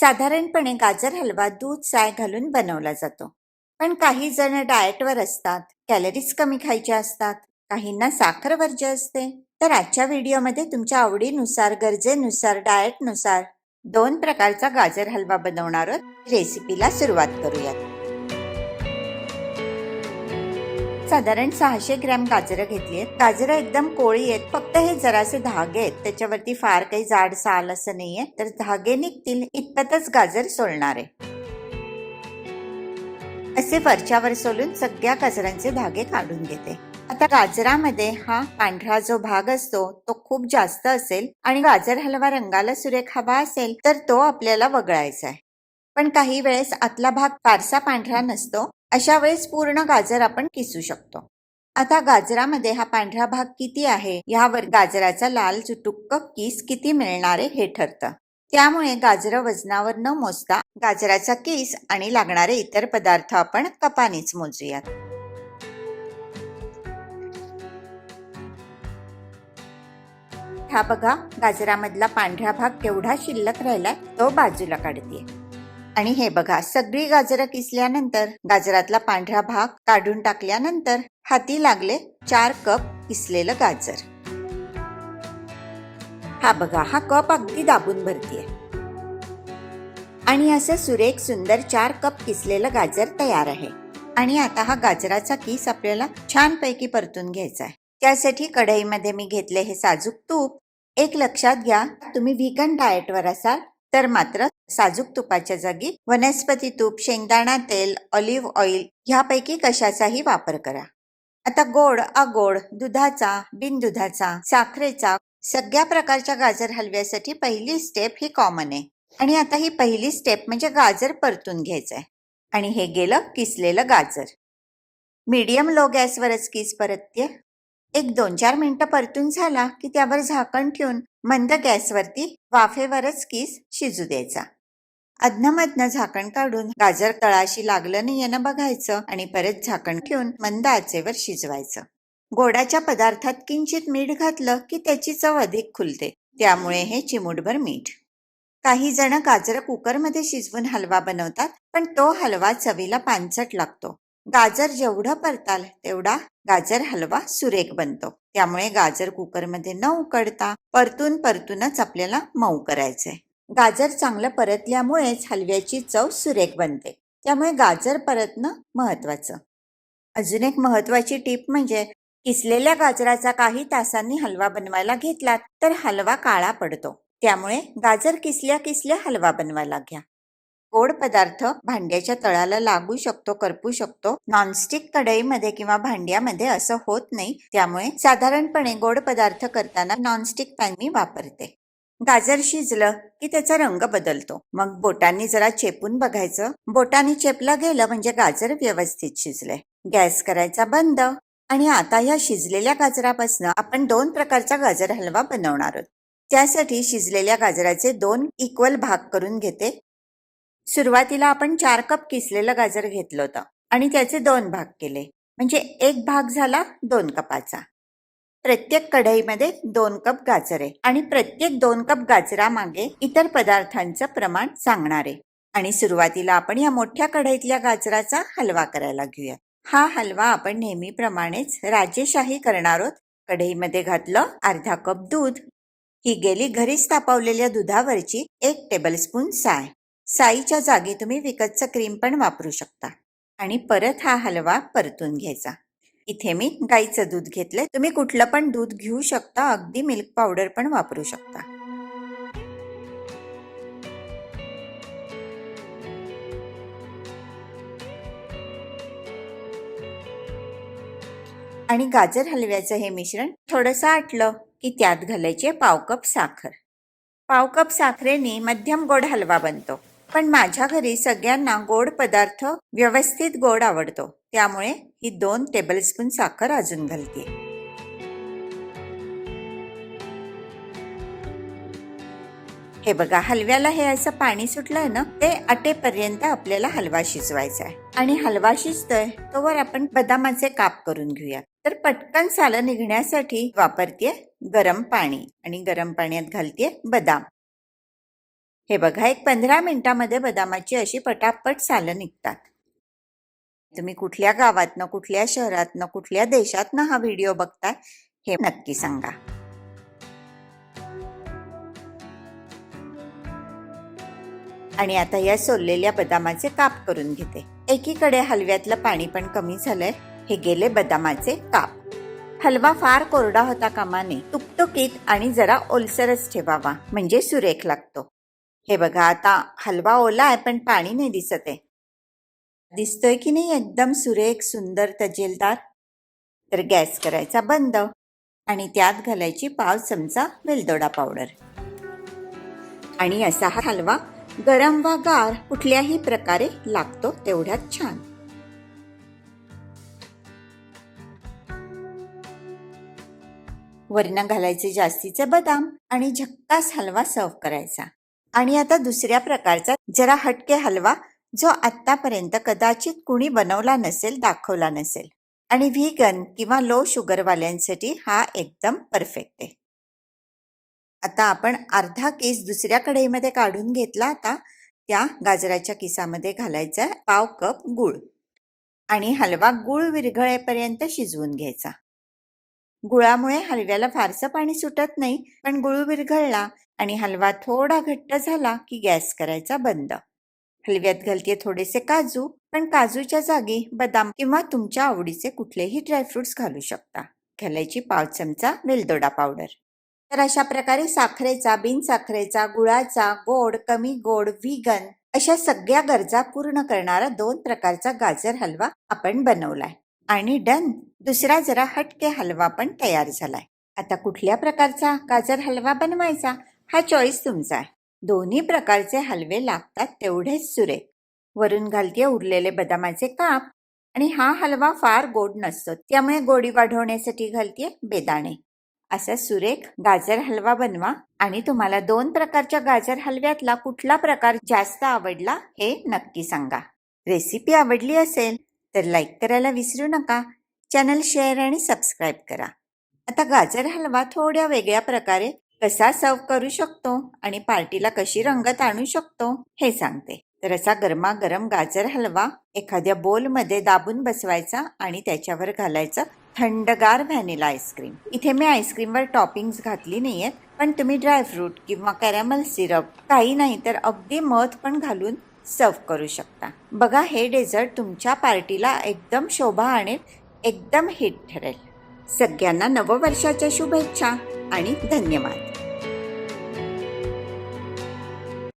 साधारणपणे गाजर हलवा दूध साय घालून बनवला जातो. पण काही जण डाएटवर असतात कॅलरीज कमी खायच्या असतात काहींना साखर वर्ज्य असते. तर आजच्या व्हिडिओमध्ये तुमच्या आवडीनुसार गरजेनुसार डाएटनुसार दोन प्रकारचा गाजर हलवा बनवणार रेसिपीला सुरुवात करूयात. साधारण सहाशे ग्रॅम गाजरं घेतली आहेत. गाजरं एकदम कोळी आहेत. फक्त हे जरासे धागे आहेत. त्याच्यावरती फार काही जाड साल असं नाहीये. तर धागे निघतील इतपतच गाजर सोलणार आहे. असे वरच्यावर सोलून सगळ्या गाजरांचे धागे काढून घेते. आता गाजरामध्ये हा पांढरा जो भाग असतो तो खूप जास्त असेल आणि गाजर हलवा रंगाला सुरेख हवा असेल तर तो आपल्याला वगळायचा आहे. पण काही वेळेस आतला भाग फारसा पांढरा नसतो अशा वेळेस पूर्ण गाजर आपण किसू शकतो. आता गाजरामध्ये हा पांढरा भाग किती आहे? यावर गाजराचा लाल चुटुक्क किस किती मिळणार आहे हे ठरतं. त्यामुळे गाजरं वजनावर न मोजता गाजराचा किस आणि लागणारे इतर पदार्थ आपण कपानीच मोजूयात. हा बघा गाजरामधला पांढरा भाग केवढा शिल्लक राहिलाय तो बाजूला काढते. आणि हे बघा सगळी गाजरं किसल्यानंतर गाजरातला पांढरा भाग काढून टाकल्यानंतर हाती लागले चार कप किसलेलं गाजर. हा बघा हा कप अगदी दाबून भरतीये. आणि असं सुरेख सुंदर चार कप किसलेलं गाजर तयार आहे. आणि आता हा गाजराचा किस आपल्याला छानपैकी परतून घ्यायचा आहे त्यासाठी कढईमध्ये मी घेतले हे साजूक तूप. एक लक्षात घ्या तुम्ही व्हिगन डाएटवर असाल तर मात्र साजूक तुपाच्या जागी वनस्पती तूप शेंगदाणा तेल ऑलिव्ह ऑइल ह्यापैकी कशाचाही वापर करा. आता गोड अगोड दुधाचा बिनदुधाचा साखरेचा सगळ्या प्रकारच्या गाजर हलव्यासाठी पहिली स्टेप ही कॉमन आहे. आणि आता ही पहिली स्टेप म्हणजे गाजर परतून घ्यायचं आहे आणि हे गेलं किसलेलं गाजर. मीडियम लो गॅसवरच किस परतते. एक दोन चार मिनिटं परतून झाला की त्यावर झाकण ठेवून मंद गॅसवरती वाफेवरच किस शिजू द्यायचा. अधनमधनं झाकण काढून गाजर तळाशी लागलं नाही ना बघायचं आणि परत झाकण ठेवून मंद आचेवर शिजवायचं. गोडाच्या पदार्थात किंचित मीठ घातलं की त्याची चव अधिक खुलते. त्यामुळे हे चिमूटभर मीठ. काही जण गाजर कुकरमध्ये शिजवून हलवा बनवतात पण तो हलवा चवीला पानचट लागतो. गाजर जेवढं परताल तेवढा गाजर हलवा सुरेख बनतो. त्यामुळे गाजर कुकरमध्ये न उकडता परतून परतूनच आपल्याला मऊ करायचंय. गाजर चांगलं परतल्यामुळेच हलव्याची चव सुरेख बनते. त्यामुळे गाजर परतणं महत्वाचं अजून एक महत्वाची टीप म्हणजे किसलेल्या गाजराचा काही तासांनी हलवा बनवायला घेतलात तर हलवा काळा पडतो. त्यामुळे गाजर किसल्या किसल्या हलवा बनवायला घ्या गोड पदार्थ भांड्याच्या तळाला लागू शकतो करपू शकतो. नॉनस्टिक कढईमध्ये किंवा भांड्यामध्ये असं होत नाही. त्यामुळे साधारणपणे गोड पदार्थ करताना नॉनस्टिक पॅन मी वापरते. गाजर शिजलं की त्याचा रंग बदलतो. मग बोटांनी जरा चेपून बघायचं. बोटांनी चेपलं गेलं म्हणजे गाजर व्यवस्थित शिजले. गॅस करायचा बंद आणि आता या शिजलेल्या गाजरापासून आपण दोन प्रकारचा गाजर हलवा बनवणार आहोत. त्यासाठी शिजलेल्या गाजराचे दोन इक्वल भाग करून घेते. सुरुवातीला आपण चार कप किसलेलं गाजर घेतलं होतं आणि त्याचे दोन भाग केले. म्हणजे एक भाग झाला दोन कपाचा. प्रत्येक कढईमध्ये दोन कप गाजरे आणि प्रत्येक दोन कप गाजरामागे इतर पदार्थांचं प्रमाण सांगणारे आणि सुरुवातीला आपण या मोठ्या कढईतल्या गाजराचा हलवा करायला घेऊया हा हलवा आपण नेहमीप्रमाणेच राजेशाही करणार आहोत. कढईमध्ये घातलं अर्धा कप दूध. ही गेली घरीच तापवलेल्या दुधावरची एक टेबलस्पून साय. साईच्या जागी तुम्ही विकतचं क्रीम पण वापरू शकता. आणि परत हा हलवा परतून घ्यायचा. इथे मी गाईचं दूध घेतलंय. तुम्ही कुठलं पण दूध घेऊ शकता. अगदी मिल्क पावडर पण वापरू शकता. आणि गाजर हलव्याचं हे मिश्रण थोडंसं आटलं की त्यात घालायचे पाव कप साखर. पाव कप साखरेने मध्यम गोड हलवा बनतो. पण माझ्या घरी सगळ्यांना गोड पदार्थ व्यवस्थित गोड आवडतो. त्यामुळे ही दोन टेबलस्पून साखर अजून घालते. हे बघा हलव्याला हे असं पाणी सुटलंय ना ते अटेपर्यंत आपल्याला हलवा शिजवायचा आहे. आणि हलवा शिजतोय तोवर आपण बदामाचे काप करून घेऊया. तर पटकन सालं निघण्यासाठी वापरते गरम पाणी. आणि गरम पाण्यात घालते बदाम. हे बघा एक पंधरा मिनिटामध्ये बदामाची अशी पटापट सालं निघतात. तुम्ही कुठल्या गावातनं कुठल्या शहरातनं कुठल्या देशातनं हा व्हिडिओ बघताय हे नक्की सांगा. आणि आता या सोललेल्या बदामाचे काप करून घेते. एकीकडे हलव्यातलं पाणी पण कमी झालंय हे गेले बदामाचे काप. हलवा फार कोरडा होता कामाने तुकतुकीत आणि जरा ओलसरच ठेवावा म्हणजे सुरेख लागतो. हे बघा आता हलवा ओला आहे पण पाणी नाही दिसत आहे. दिसतोय की नाही? एकदम सुरेख सुंदर तजेलदार. तर गॅस करायचा बंद आणि त्यात घालायची पाव चमचा वेलदोडा पावडर. आणि असा हा हलवा गरम वा गार कुठल्याही प्रकारे लागतो तेवढ्यात छान. वरनं घालायचे जास्तीचे बदाम आणि झक्कास हलवा सर्व करायचा. आणि आता दुसऱ्या प्रकारचा जरा हटके हलवा जो आतापर्यंत कदाचित कुणी बनवला नसेल दाखवला नसेल. आणि व्हीगन किंवा लो शुगरवाल्यांसाठी हा एकदम परफेक्ट आहे. आता आपण अर्धा केस दुसऱ्या कढईमध्ये काढून घेतला आता त्या गाजराच्या किसामध्ये घालायचा पाव कप गुळ. आणि हलवा गुळ विरघळेपर्यंत शिजवून घ्यायचा. गुळामुळे हलव्याला फारसं पाणी सुटत नाही पण गुळ विरघळला आणि हलवा थोडा घट्ट झाला की गॅस करायचा बंद. हलव्यात घालते थोडेसे काजू पण काजूच्या जागी बदाम किंवा तुमच्या आवडीचे कुठलेही ड्रायफ्रुट्स घालू शकता. घालायची पाव चमचा वेलदोडा पावडर तर अशा प्रकारे साखरेचा बिनसाखरेचा गुळाचा गोड कमी गोड व्हीगन अशा सगळ्या गरजा पूर्ण करणारा दोन प्रकारचा गाजर हलवा आपण बनवलाय. आणि डन. दुसरा जरा हटके हलवा पण तयार झालाय. आता कुठल्या प्रकारचा गाजर हलवा बनवायचा? हा चॉईस तुमचा आहे. दोन्ही प्रकारचे हलवे लागतात तेवढेच सुरेख वरून घालते उरलेले बदामाचे काप आणि हा हलवा फार गोड नसतो त्यामुळे गोडी वाढवण्यासाठी घालते बेदाणे. असा सुरेख गाजर हलवा बनवा आणि तुम्हाला दोन प्रकारच्या गाजर हलव्यातला कुठला प्रकार जास्त आवडला हे नक्की सांगा. रेसिपी आवडली असेल तर लाईक करायला विसरू नका. चॅनल शेअर आणि सबस्क्राईब करा. आता गाजर हलवा थोड्या वेगळ्या प्रकारे कसा सर्व करू शकतो आणि पार्टीला कशी रंगत आणू शकतो हे सांगते. तर असा गरमागरम गाजर हलवा एखाद्या बोलमध्ये दाबून बसवायचा आणि त्याच्यावर घालायचं थंडगार व्हॅनिला आईस्क्रीम इथे मी आईस्क्रीमवर टॉपिंग्स घातली नाहीयेत पण तुम्ही ड्रायफ्रूट किंवा कॅरॅमल सिरप काही नाही तर अगदी मध पण घालून सर्व करू शकता. बघा हे डेझर्ट तुमच्या पार्टीला एकदम शोभा आणेल एकदम हिट ठरेल. सगळ्यांना नववर्षाच्या शुभेच्छा आणि धन्यवाद.